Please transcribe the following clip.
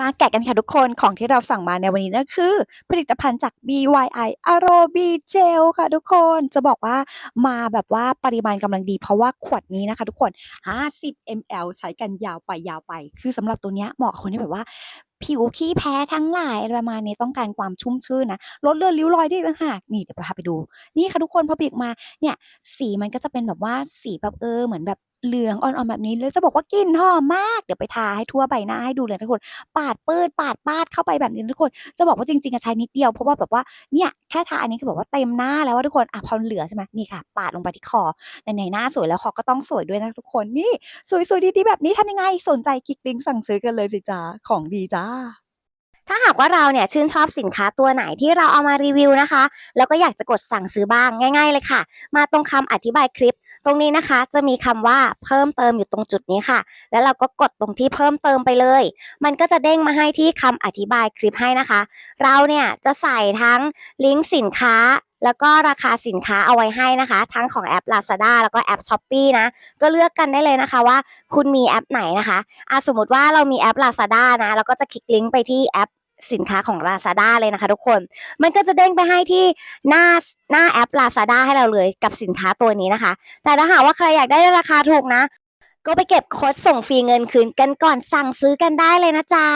มาแกะกันค่ะทุกคนของที่เราสั่งมาในวันนี้นั่นคือ ผลิตภัณฑ์จาก BYI a r o b Gel ค่ะทุกคนจะบอกว่ามาแบบว่าปริมาณกำลังดี เพราะว่าขวดนี้นะคะ ทุกคน 50 ml ใช้กันยาวไปยาวไป คือสำหรับตัวเนี้ยเหมาะคนที่แบบว่าผิวขี้แพ้ทั้งหลายอะไรประมาณนี้ต้องการความชุ่มชื่นนะลดเลือนริ้วรอยได้ต่างหากนี่เดี๋ยวพาไปดู นี่ค่ะทุกคนพอบีบมาเนี่ยสีมันก็จะเป็นแบบว่าสีแบบเออเหมือนแบบเหลืองอ่อนๆแบบนี้แล้วจะบอกว่ากลิ่นหอมมาก เดี๋ยวไปทาให้ทั่วใบหน้าให้ดูเลยทุกคน ปาดเปื้ดปาดปาดเข้าไปแบบนี้ทุกคน จะบอกว่าจริงๆอะใช้นิดเดียวเพราะว่าแบบว่าเนี่ยแค่ทาอันนี้คือแบบว่าเต็มหน้าแล้วว่าทุกคนอะพอเหลือใช่ไหมนี่ค่ะ ปาดลงไปที่คอไหนๆหน้าสวยแล้วคอก็ต้องสวยด้วยนะทุกคนนี่สวยๆดีๆแบบนี้ทำยังไงสนใจคลิกลิงก์สั่งซื้อกันเลยสิจ้าของดีจ้าถ้าหากว่าเราเนี่ยชื่นชอบสินค้าตัวไหนที่เราเอามารีวิวนะคะ แล้วก็อยากจะกดสั่งซื้อบ้างง่าย ๆ เลยค่ะ มาตรงคำอธิบายคลิป ตรงนี้นะคะ จะมีคำว่าเพิ่มเติมอยู่ตรงจุดนี้ค่ะ แล้วเราก็กดตรงที่เพิ่มเติมไปเลย มันก็จะเด้งมาให้ที่คำอธิบายคลิปให้นะคะ เราเนี่ยจะใส่ทั้งลิงก์สินค้า แล้วก็ราคาสินค้าเอาไว้ให้นะคะ ทั้งของแอป Lazada แล้วก็แอป s h อ p e e นะ ก็เลือกกันได้เลยนะคะว่าคุณมีแอปไหนนะคะอะสมมติว่าเรามีแอป Lazada นะเราก็จะคลิกลิงก์ไปที่แอปสินค้าของ Lazada เลยนะคะทุกคน มันก็จะเด้งไปให้ที่หน้าหน้าแอป Lazada ให้เราเลยกับสินค้าตัวนี้นะคะ แต่ถ้าหากว่าใครอยากได้ราคาถูกนะ ก็ไปเก็บโค้ดส่งฟรีเงินคืนกันก่อนสั่งซื้อกันได้เลยนะจ๊ะ